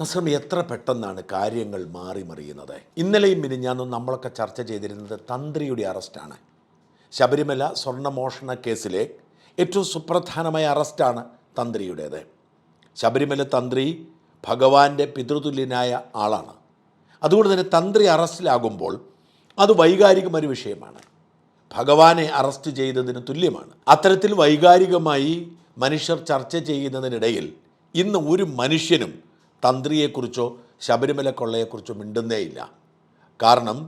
നസ്രം എത്ര പെട്ടെന്നാണ് കാര്യങ്ങൾ മാറി മറിയുന്നത്? ഇന്നലെയും മിനിഞ്ഞാന്നും നമ്മളൊക്കെ ചർച്ച ചെയ്തിരുന്നത് തന്ത്രിയുടെ അറസ്റ്റാണ്. ശബരിമല സ്വർണമോഷണ കേസിലെ ഏറ്റവും സുപ്രധാനമായ അറസ്റ്റാണ് തന്ത്രിയുടേത്. ശബരിമല തന്ത്രി ഭഗവാന്റെ പിതൃതുല്യനായ ആളാണ്. അതുകൊണ്ട് തന്നെ തന്ത്രി അറസ്റ്റിലാകുമ്പോൾ അത് വൈകാരികമൊരു വിഷയമാണ്. ഭഗവാനെ അറസ്റ്റ് ചെയ്തതിന് തുല്യമാണ്. അത്തരത്തിൽ വൈകാരികമായി മനുഷ്യർ ചർച്ച ചെയ്യുന്നതിനിടയിൽ ഇന്ന് ഒരു മനുഷ്യനും തന്ത്രിയെക്കുറിച്ചോ ശബരിമല കൊള്ളയെക്കുറിച്ചോ മിണ്ടുന്നേയില്ല. കാരണം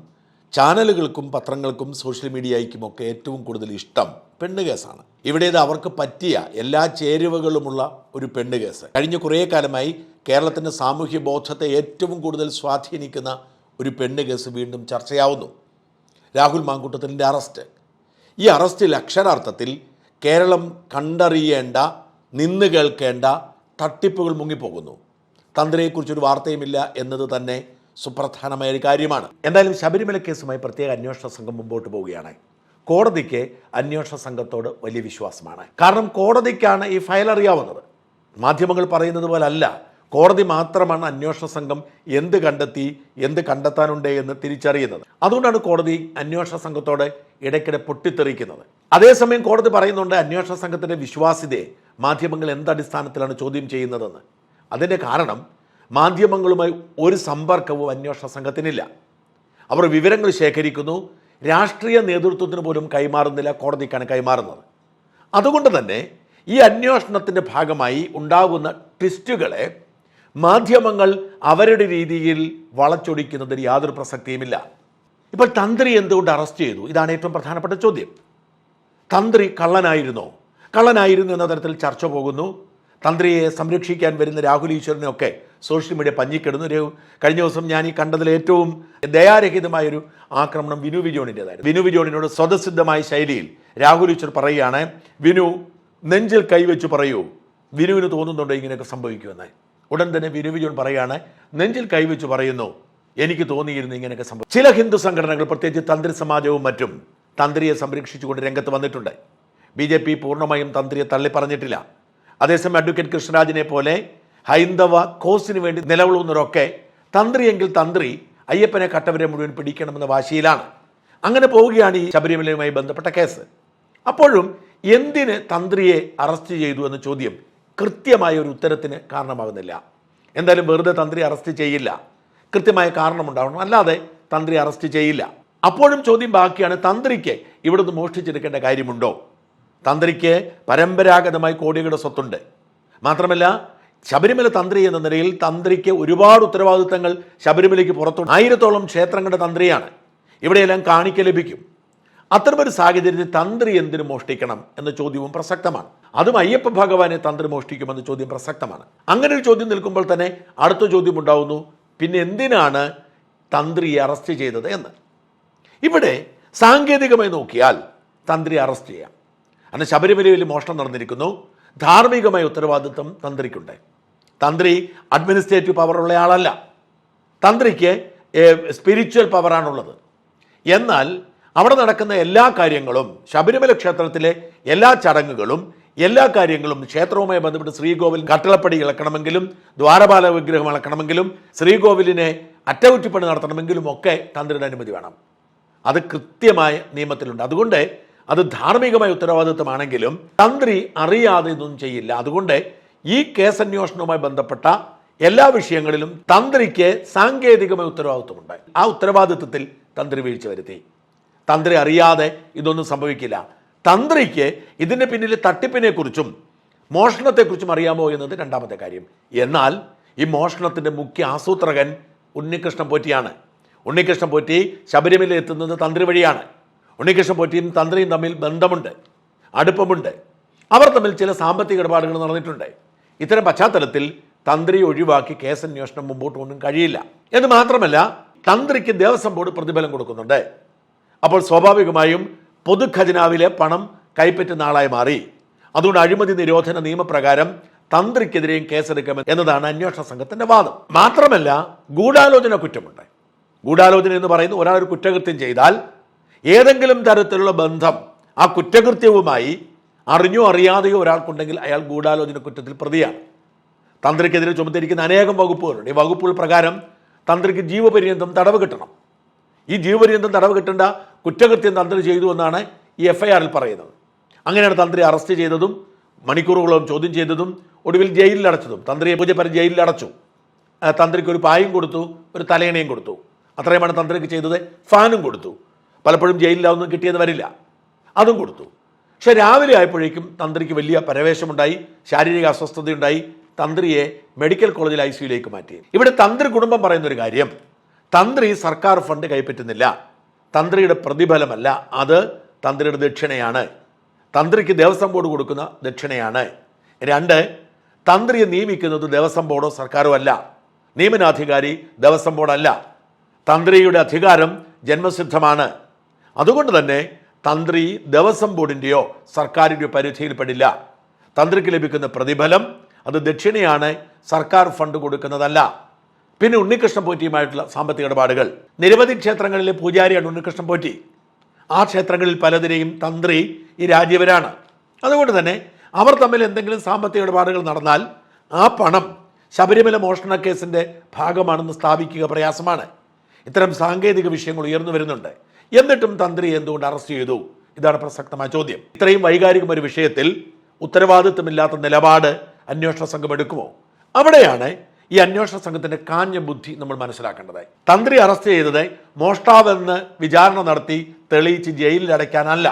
ചാനലുകൾക്കും പത്രങ്ങൾക്കും സോഷ്യൽ മീഡിയയ്ക്കുമൊക്കെ ഏറ്റവും കൂടുതൽ ഇഷ്ടം പെണ്ണ് കേസാണ് ഇവിടേത് അവർക്ക് പറ്റിയ എല്ലാ ചേരുവകളുമുള്ള ഒരു പെണ്ണ് കേസ് കഴിഞ്ഞ കുറേ കാലമായി കേരളത്തിന്റെ സാമൂഹ്യ ബോധത്തെ ഏറ്റവും കൂടുതൽ സ്വാധീനിക്കുന്ന ഒരു പെണ്ണ് കേസ് വീണ്ടും ചർച്ചയാവുന്നു. രാഹുൽ മാങ്കൂട്ടത്തിന്റെ അറസ്റ്റ്. ഈ അറസ്റ്റിൽ അക്ഷരാർത്ഥത്തിൽ കേരളം കണ്ടറിയേണ്ട നിന്ന് കേൾക്കേണ്ട തട്ടിപ്പുകൾ മുങ്ങിപ്പോകുന്നു. തന്ത്രിയെക്കുറിച്ചൊരു വാർത്തയുമില്ല എന്നത് തന്നെ സുപ്രധാനമായ ഒരു കാര്യമാണ്. എന്തായാലും ശബരിമല കേസുമായി പ്രത്യേക അന്വേഷണ സംഘം മുമ്പോട്ട് പോവുകയാണ്. കോടതിക്ക് അന്വേഷണ സംഘത്തോട് വലിയ വിശ്വാസമാണ്. കാരണം കോടതിക്കാണ് ഈ ഫയൽ അറിയാവുന്നത്. മാധ്യമങ്ങൾ പറയുന്നത് പോലെ അല്ല കോടതി മാത്രമാണ് അന്വേഷണ സംഘം എന്ത് കണ്ടെത്തി എന്ത് കണ്ടെത്താനുണ്ട് എന്ന് തിരിച്ചറിയുന്നത്. അതുകൊണ്ടാണ് കോടതി അന്വേഷണ സംഘത്തോട് ഇടയ്ക്കിടെ പൊട്ടിത്തെറിക്കുന്നത്. അതേസമയം കോടതി പറയുന്നുണ്ട് അന്വേഷണ സംഘത്തിന്റെ വിശ്വാസ്യതയെ. മാധ്യമങ്ങൾ എന്തടിസ്ഥാനത്തിലാണ് ചോദ്യം ചെയ്യുന്നതെന്ന്. അതിന്റെ കാരണം മാധ്യമങ്ങളുമായി ഒരു സമ്പർക്കവും അന്വേഷണ സംഘത്തിനില്ല. അവർ വിവരങ്ങൾ ശേഖരിക്കുന്നു രാഷ്ട്രീയ നേതൃത്വത്തിന് പോലും കൈമാറുന്നില്ല കോടതിക്കാണ് കൈമാറുന്നത്. അതുകൊണ്ട് തന്നെ ഈ അന്വേഷണത്തിന്റെ ഭാഗമായി ഉണ്ടാകുന്ന ട്വിസ്റ്റുകളെ മാധ്യമങ്ങൾ അവരുടെ രീതിയിൽ വളച്ചൊടിക്കുന്നതിന് യാതൊരു പ്രസക്തിയുമില്ല. ഇപ്പോൾ തന്ത്രി എന്തുകൊണ്ട് അറസ്റ്റ് ചെയ്തു? ഇതാണ് ഏറ്റവും പ്രധാനപ്പെട്ട ചോദ്യം. തന്ത്രി കള്ളനായിരുന്നോ? കള്ളനായിരുന്നു എന്ന തരത്തിൽ ചർച്ച പോകുന്നു. തന്ത്രിയെ സംരക്ഷിക്കാൻ വരുന്ന രാഹുൽ ഈശ്വരനെയൊക്കെ സോഷ്യൽ മീഡിയ പഞ്ഞിക്കിടുന്നു. ഒരു കഴിഞ്ഞ ദിവസം ഞാൻ ഈ കണ്ടതിൽ ഏറ്റവും ദയാരഹിതമായൊരു ആക്രമണം വിനു വിജോണിന്റെതായിരുന്നു. വിനു വിജോണിനോട് സ്വതസിദ്ധമായ ശൈലിയിൽ രാഹുൽ ഈശ്വർ പറയുകയാണ് വിനു നെഞ്ചിൽ കൈവച്ച് പറയൂ. വിനുവിന് തോന്നുന്നുണ്ടോ ഇങ്ങനെയൊക്കെ സംഭവിക്കുമെന്ന്? ഉടൻ തന്നെ വിനു വിജോൺ പറയുകയാണ് നെഞ്ചിൽ കൈവച്ച് പറയുന്നു. എനിക്ക് തോന്നിയിരുന്നു ഇങ്ങനെയൊക്കെ സംഭവം. ചില ഹിന്ദു സംഘടനകൾ പ്രത്യേകിച്ച് തന്ത്രി സമാജവും മറ്റും തന്ത്രിയെ സംരക്ഷിച്ചുകൊണ്ട് രംഗത്ത് വന്നിട്ടുണ്ട്. ബി ജെ പി പൂർണമായും തന്ത്രിയെ തള്ളി പറഞ്ഞിട്ടില്ല അതേസമയം അഡ്വക്കേറ്റ് കൃഷ്ണരാജിനെ പോലെ ഹൈന്ദവ കോസിന് വേണ്ടി നിലകൊള്ളുന്നവരൊക്കെ തന്ത്രിയെങ്കിൽ തന്ത്രി അയ്യപ്പനെ കട്ടവരെ മുഴുവൻ പിടിക്കണമെന്ന വാശിയിലാണ്. അങ്ങനെ പോവുകയാണ് ഈ ശബരിമലയുമായി ബന്ധപ്പെട്ട കേസ്. അപ്പോഴും എന്തിന് തന്ത്രിയെ അറസ്റ്റ് ചെയ്തു എന്ന ചോദ്യം കൃത്യമായ ഒരു ഉത്തരത്തിന് കാരണമാകുന്നില്ല. എന്തായാലും വെറുതെ തന്ത്രി അറസ്റ്റ് ചെയ്യില്ല. കൃത്യമായ കാരണമുണ്ടാവണം. അല്ലാതെ തന്ത്രി അറസ്റ്റ് ചെയ്യില്ല. അപ്പോഴും ചോദ്യം ബാക്കിയാണ് തന്ത്രിക്ക് ഇവിടുന്ന് മോഷ്ടിച്ചെടുക്കേണ്ട കാര്യമുണ്ടോ? തന്ത്രിക്ക് പരമ്പരാഗതമായി കോടികളുടെ സ്വത്തുണ്ട്. മാത്രമല്ല ശബരിമല തന്ത്രി എന്ന നിലയിൽ തന്ത്രിക്ക് ഒരുപാട് ഉത്തരവാദിത്തങ്ങൾ ശബരിമലയ്ക്ക് പുറത്തുണ്ട്. ആയിരത്തോളം ക്ഷേത്രങ്ങളുടെ തന്ത്രിയാണ്. ഇവിടെയെല്ലാം കാണിക്ക ലഭിക്കും. അത്തരമൊരു സാഹചര്യത്തിൽ തന്ത്രി എന്തിനു മോഷ്ടിക്കണം എന്ന ചോദ്യവും പ്രസക്തമാണ്. അതും അയ്യപ്പ ഭഗവാനെ തന്ത്രി മോഷ്ടിക്കുമെന്ന ചോദ്യം പ്രസക്തമാണ്. അങ്ങനെ ഒരു ചോദ്യം നിൽക്കുമ്പോൾ തന്നെ അടുത്ത ചോദ്യം ഉണ്ടാവുന്നു പിന്നെ എന്തിനാണ് തന്ത്രിയെ അറസ്റ്റ് ചെയ്തത് എന്ന്? ഇവിടെ സാങ്കേതികമായി നോക്കിയാൽ തന്ത്രി അറസ്റ്റ് ചെയ്യാം. അന്ന് ശബരിമലയിൽ മോഷണം നടന്നിരിക്കുന്നു. ധാർമ്മികമായ ഉത്തരവാദിത്വം തന്ത്രിക്കുണ്ട്. തന്ത്രി അഡ്മിനിസ്ട്രേറ്റീവ് പവറുള്ള ആളല്ല. തന്ത്രിക്ക് സ്പിരിച്വൽ പവറാണുള്ളത് എന്നാൽ അവിടെ നടക്കുന്ന എല്ലാ കാര്യങ്ങളും ശബരിമല ക്ഷേത്രത്തിലെ എല്ലാ ചടങ്ങുകളും എല്ലാ കാര്യങ്ങളും ക്ഷേത്രവുമായി ബന്ധപ്പെട്ട് ശ്രീകോവിൽ കട്ടളപ്പടി ഇളക്കണമെങ്കിലും ദ്വാരപാല വിഗ്രഹം ഇളക്കണമെങ്കിലും ശ്രീകോവിലിനെ അറ്റകുറ്റിപ്പണി നടത്തണമെങ്കിലും ഒക്കെ തന്ത്രിയുടെ അനുമതി വേണം. അത് കൃത്യമായ നിയമത്തിലുണ്ട്. അതുകൊണ്ട് അത് ധാർമ്മികമായ ഉത്തരവാദിത്വമാണെങ്കിലും തന്ത്രി അറിയാതെ ഇതൊന്നും ചെയ്യില്ല. അതുകൊണ്ട് ഈ കേസ് അന്വേഷണവുമായി ബന്ധപ്പെട്ട എല്ലാ വിഷയങ്ങളിലും തന്ത്രിക്ക് സാങ്കേതികമായ ഉത്തരവാദിത്വമുണ്ട്. ആ ഉത്തരവാദിത്വത്തിൽ തന്ത്രി വീഴ്ച വരുത്തി. തന്ത്രി അറിയാതെ ഇതൊന്നും സംഭവിക്കില്ല. തന്ത്രിക്ക് ഇതിന്റെ പിന്നിലെ തട്ടിപ്പിനെക്കുറിച്ചും മോഷണത്തെക്കുറിച്ചും അറിയാമോ എന്നത് രണ്ടാമത്തെ കാര്യം. എന്നാൽ ഈ മോഷണത്തിന്റെ മുഖ്യ ആസൂത്രകൻ ഉണ്ണികൃഷ്ണൻ പോറ്റിയാണ്. ഉണ്ണികൃഷ്ണൻ പോറ്റി ശബരിമല എത്തുന്നത് തന്ത്രി വഴിയാണ്. ഉണ്ണികൃഷ്ണൻ പോറ്റിയും തന്ത്രിയും തമ്മിൽ ബന്ധമുണ്ട് അടുപ്പമുണ്ട്. അവർ തമ്മിൽ ചില സാമ്പത്തിക ഇടപാടുകൾ നടന്നിട്ടുണ്ട്. ഇത്തരം പശ്ചാത്തലത്തിൽ തന്ത്രി ഒഴിവാക്കി കേസ് അന്വേഷണം മുമ്പോട്ട് ഒന്നും കഴിയില്ല. എന്ന് മാത്രമല്ല തന്ത്രിക്ക് ദേവസ്വം ബോർഡ് പ്രതിഫലം കൊടുക്കുന്നുണ്ട്. അപ്പോൾ സ്വാഭാവികമായും പൊതുഖജനാവിലെ പണം കൈപ്പറ്റുന്ന ആളായി മാറി. അതുകൊണ്ട് അഴിമതി നിരോധന നിയമപ്രകാരം തന്ത്രിക്കെതിരെയും കേസെടുക്കാം എന്നതാണ് അന്വേഷണ സംഘത്തിന്റെ വാദം. മാത്രമല്ല ഗൂഢാലോചന കുറ്റമുണ്ട്. ഗൂഢാലോചന എന്ന് പറയുന്നത് ഒരാൾ ഒരു കുറ്റകൃത്യം ചെയ്താൽ ഏതെങ്കിലും തരത്തിലുള്ള ബന്ധം ആ കുറ്റകൃത്യവുമായി അറിഞ്ഞോ അറിയാതെയോ ഒരാൾക്കുണ്ടെങ്കിൽ അയാൾ ഗൂഢാലോചന കുറ്റത്തിൽ പ്രതിയാണ്. തന്ത്രിക്കെതിരെ ചുമത്തിയിരിക്കുന്ന അനേകം വകുപ്പുകളുണ്ട്. ഈ വകുപ്പുകൾ പ്രകാരം തന്ത്രിക്ക് ജീവപര്യന്തം തടവ് കിട്ടണം. ഈ ജീവപര്യന്തം തടവ് കിട്ടേണ്ട കുറ്റകൃത്യം തന്ത്രി ചെയ്തു എന്നാണ് ഈ എഫ് ഐ ആറിൽ പറയുന്നത്. അങ്ങനെയാണ് തന്ത്രി അറസ്റ്റ് ചെയ്തതും മണിക്കൂറുകളോളം ചോദ്യം ചെയ്തതും ഒടുവിൽ ജയിലിൽ അടച്ചതും. തന്ത്രിയെ പൂജപ്പരം ജയിലിൽ അടച്ചു. തന്ത്രിക്ക് ഒരു പായും കൊടുത്തു ഒരു തലയണയും കൊടുത്തു. അത്രയുമാണ് തന്ത്രിക്ക് ചെയ്തത്. ഫാനും കൊടുത്തു. പലപ്പോഴും ജയിലിലാവുന്നും കിട്ടിയെന്ന് വരില്ല. അതും കൊടുത്തു. പക്ഷെ രാവിലെ ആയപ്പോഴേക്കും തന്ത്രിക്ക് വലിയ പരവേശമുണ്ടായി ശാരീരിക അസ്വസ്ഥതയുണ്ടായി തന്ത്രിയെ മെഡിക്കൽ കോളേജിൽ ഐ സിയിലേക്ക് മാറ്റി. ഇവിടെ തന്ത്രി കുടുംബം പറയുന്ന ഒരു കാര്യം തന്ത്രി സർക്കാർ ഫണ്ട് കൈപ്പറ്റുന്നില്ല. തന്ത്രിയുടെ പ്രതിഫലമല്ല അത് തന്ത്രിയുടെ ദക്ഷിണയാണ്. തന്ത്രിക്ക് ദേവസ്വം ബോർഡ് കൊടുക്കുന്ന ദക്ഷിണയാണ്. രണ്ട് തന്ത്രിയെ നിയമിക്കുന്നത് ദേവസ്വം ബോർഡോ സർക്കാരോ അല്ല. നിയമനാധികാരി ദേവസ്വം ബോർഡല്ല. തന്ത്രിയുടെ അധികാരം ജന്മസിദ്ധമാണ്. അതുകൊണ്ട് തന്നെ തന്ത്രി ദേവസ്വം ബോർഡിന്റെയോ സർക്കാരിന്റെയോ പരിധിയിൽപ്പെടില്ല. തന്ത്രിക്ക് ലഭിക്കുന്ന പ്രതിഫലം അത് ദക്ഷിണയാണ് സർക്കാർ ഫണ്ട് കൊടുക്കുന്നതല്ല. പിന്നെ ഉണ്ണികൃഷ്ണൻ പോറ്റിയുമായിട്ടുള്ള സാമ്പത്തിക ഇടപാടുകൾ. നിരവധി ക്ഷേത്രങ്ങളിലെ പൂജാരിയാണ് ഉണ്ണികൃഷ്ണൻ പോറ്റി. ആ ക്ഷേത്രങ്ങളിൽ പലതിനെയും തന്ത്രി ഈ രാജ്യവരാണ് അതുകൊണ്ട് തന്നെ അവർ തമ്മിൽ എന്തെങ്കിലും സാമ്പത്തിക ഇടപാടുകൾ നടന്നാൽ ആ പണം ശബരിമല മോഷണ കേസിന്റെ ഭാഗമാണെന്ന് സ്ഥാപിക്കുക പ്രയാസമാണ്. ഇത്തരം സാങ്കേതിക വിഷയങ്ങൾ ഉയർന്നു വരുന്നുണ്ട്. എന്നിട്ടും തന്ത്രി എന്തുകൊണ്ട് അറസ്റ്റ് ചെയ്തു? ഇതാണ് പ്രസക്തമായ ചോദ്യം. ഇത്രയും വൈകാരികം ഒരു വിഷയത്തിൽ ഉത്തരവാദിത്വമില്ലാത്ത നിലപാട് അന്വേഷണ സംഘം എടുക്കുമോ? അവിടെയാണ് ഈ അന്വേഷണ സംഘത്തിന്റെ കാഞ്ഞ ബുദ്ധി നമ്മൾ മനസ്സിലാക്കേണ്ടത് തന്ത്രി അറസ്റ്റ് ചെയ്തത് മോഷ്ടാവെന്ന് വിചാരണ നടത്തി തെളിയിച്ച് ജയിലിൽ അടയ്ക്കാനല്ല.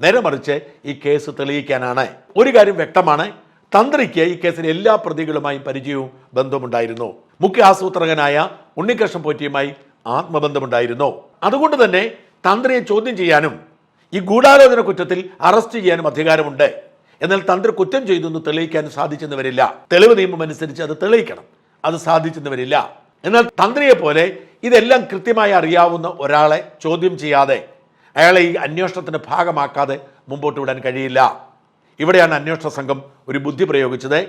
നേരെ മറിച്ച് ഈ കേസ് തെളിയിക്കാനാണ്. ഒരു കാര്യം വ്യക്തമാണ് തന്ത്രിക്ക് ഈ കേസിലെ എല്ലാ പ്രതികളുമായും പരിചയവും ബന്ധമുണ്ടായിരുന്നു. മുഖ്യ ആസൂത്രകനായ ഉണ്ണികൃഷ്ണൻ പോറ്റിയുമായി ആത്മബന്ധമുണ്ടായിരുന്നു? അതുകൊണ്ട് തന്നെ തന്ത്രിയെ ചോദ്യം ചെയ്യാനും ഈ ഗൂഢാലോചന കുറ്റത്തിൽ അറസ്റ്റ് ചെയ്യാനും അധികാരമുണ്ട്. എന്നാൽ തന്ത്രി കുറ്റം ചെയ്തു എന്ന് തെളിയിക്കാൻ സാധിച്ചെന്ന് വരില്ല തെളിവ് നിയമം അനുസരിച്ച് അത് തെളിയിക്കണം. അത് സാധിച്ചെന്ന് വരില്ല എന്നാൽ തന്ത്രിയെ പോലെ ഇതെല്ലാം കൃത്യമായി അറിയാവുന്ന ഒരാളെ ചോദ്യം ചെയ്യാതെ അയാളെ ഈ അന്വേഷണത്തിന്റെ ഭാഗമാക്കാതെ മുമ്പോട്ട് വിടാൻ കഴിയില്ല. ഇവിടെയാണ് അന്വേഷണ സംഘം ഒരു ബുദ്ധി പ്രയോഗിച്ചത്.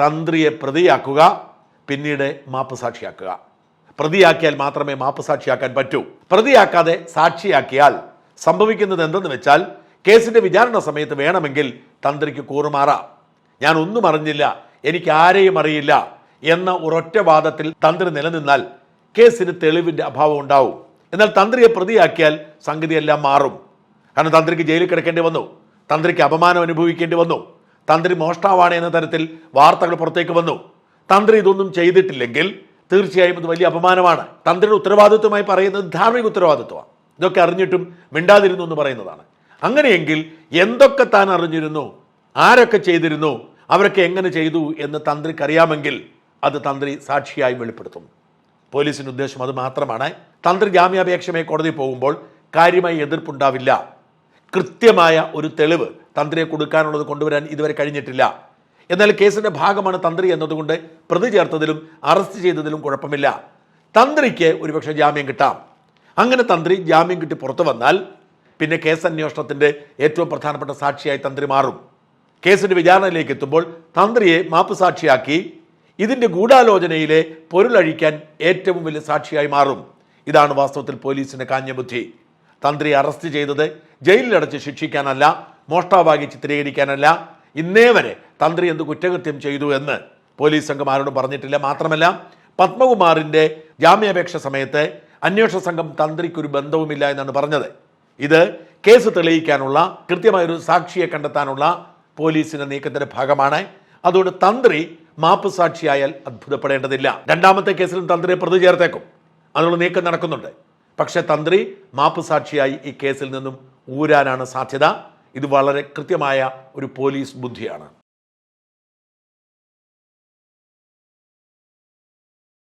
തന്ത്രിയെ പ്രതിയാക്കുക പിന്നീട് മാപ്പ് സാക്ഷിയാക്കുക. പ്രതിയാക്കിയാൽ മാത്രമേ മാപ്പ് സാക്ഷിയാക്കാൻ പറ്റൂ. പ്രതിയാക്കാതെ സാക്ഷിയാക്കിയാൽ സംഭവിക്കുന്നത് എന്തെന്ന് വെച്ചാൽ കേസിന്റെ വിചാരണ സമയത്ത് വേണമെങ്കിൽ തന്ത്രിക്ക് കൂറുമാറാം ഞാൻ ഒന്നും അറിഞ്ഞില്ല എനിക്ക് ആരെയും അറിയില്ല എന്ന ഒരൊറ്റ വാദത്തിൽ തന്ത്രി നിലനിന്നാൽ കേസിന് തെളിവിന്റെ അഭാവം ഉണ്ടാവും. എന്നാൽ തന്ത്രിയെ പ്രതിയാക്കിയാൽ സംഗതിയെല്ലാം മാറും. കാരണം തന്ത്രിക്ക് ജയിലിൽ കിടക്കേണ്ടി വന്നു തന്ത്രിക്ക് അപമാനം അനുഭവിക്കേണ്ടി വന്നു തന്ത്രി മോഷ്ടാവാണ് എന്ന തരത്തിൽ വാർത്തകൾ പുറത്തേക്ക് വന്നു. തന്ത്രി ഇതൊന്നും ചെയ്തിട്ടില്ലെങ്കിൽ തീർച്ചയായും ഇത് വലിയ അപമാനമാണ്. തന്ത്രിയുടെ ഉത്തരവാദിത്വമായി പറയുന്നത് ധാർമ്മിക ഉത്തരവാദിത്വമാണ്. ഇതൊക്കെ അറിഞ്ഞിട്ടും മിണ്ടാതിരുന്നു എന്ന് പറയുന്നതാണ്. അങ്ങനെയെങ്കിൽ എന്തൊക്കെ താൻ അറിഞ്ഞിരുന്നു? ആരൊക്കെ ചെയ്തിരുന്നു? അവരൊക്കെ എങ്ങനെ ചെയ്തു എന്ന് തന്ത്രിക്ക് അറിയാമെങ്കിൽ അത് തന്ത്രി സാക്ഷിയായി വെളിപ്പെടുത്തും. പോലീസിന്റെ ഉദ്ദേശം അത് മാത്രമാണ്. തന്ത്രി ജാമ്യാപേക്ഷമായി കോടതി പോകുമ്പോൾ കാര്യമായി എതിർപ്പുണ്ടാവില്ല. കൃത്യമായ ഒരു തെളിവ് തന്ത്രിയെ കൊടുക്കാനുള്ളത് കൊണ്ടുവരാൻ ഇതുവരെ കഴിഞ്ഞിട്ടില്ല. എന്നാൽ കേസിന്റെ ഭാഗമാണ് തന്ത്രി എന്നതുകൊണ്ട് പ്രതി ചേർത്തതിലും അറസ്റ്റ് ചെയ്തതിലും കുഴപ്പമില്ല. തന്ത്രിക്ക് ഒരുപക്ഷെ ജാമ്യം കിട്ടാം. അങ്ങനെ തന്ത്രി ജാമ്യം കിട്ടി പുറത്തു വന്നാൽ പിന്നെ കേസ് അന്വേഷണത്തിന്റെ ഏറ്റവും പ്രധാനപ്പെട്ട സാക്ഷിയായി തന്ത്രി മാറും. കേസിന്റെ വിചാരണയിലേക്ക് എത്തുമ്പോൾ തന്ത്രിയെ മാപ്പ് സാക്ഷിയാക്കി ഇതിന്റെ ഗൂഢാലോചനയിലെ പൊരുളഴിക്കാൻ ഏറ്റവും വലിയ സാക്ഷിയായി മാറും. ഇതാണ് വാസ്തവത്തിൽ പോലീസിന്റെ കാഞ്ഞബുദ്ധി. തന്ത്രി അറസ്റ്റ് ചെയ്തത് ജയിലിലടച്ച് ശിക്ഷിക്കാനല്ല മോഷ്ടാവാകി ചിത്രീകരിക്കാനല്ല ഇന്നേ വരെ തന്ത്രി എന്ത് കുറ്റകൃത്യം ചെയ്തു എന്ന് പോലീസ് സംഘം ആരോടും പറഞ്ഞിട്ടില്ല. മാത്രമല്ല പത്മകുമാറിന്റെ ജാമ്യാപേക്ഷ സമയത്ത് അന്വേഷണ സംഘം തന്ത്രിക്കൊരു ബന്ധവുമില്ല എന്നാണ് പറഞ്ഞത്. ഇത് കേസ് തെളിയിക്കാനുള്ള കൃത്യമായൊരു സാക്ഷിയെ കണ്ടെത്താനുള്ള പോലീസിന്റെ നീക്കത്തിന്റെ ഭാഗമാണ്. അതുകൊണ്ട് തന്ത്രി മാപ്പ് സാക്ഷിയായാൽ അത്ഭുതപ്പെടേണ്ടതില്ല. രണ്ടാമത്തെ കേസിലും തന്ത്രിയെ പ്രതി ചേർത്തേക്കും. അതിനുള്ള നീക്കം നടക്കുന്നുണ്ട്. പക്ഷേ തന്ത്രി മാപ്പ് സാക്ഷിയായി ഈ കേസിൽ നിന്നും ഊരാനാണ് സാധ്യത. ഇത് വളരെ കൃത്യമായ ഒരു പോലീസ് ബുദ്ധിയാണ്.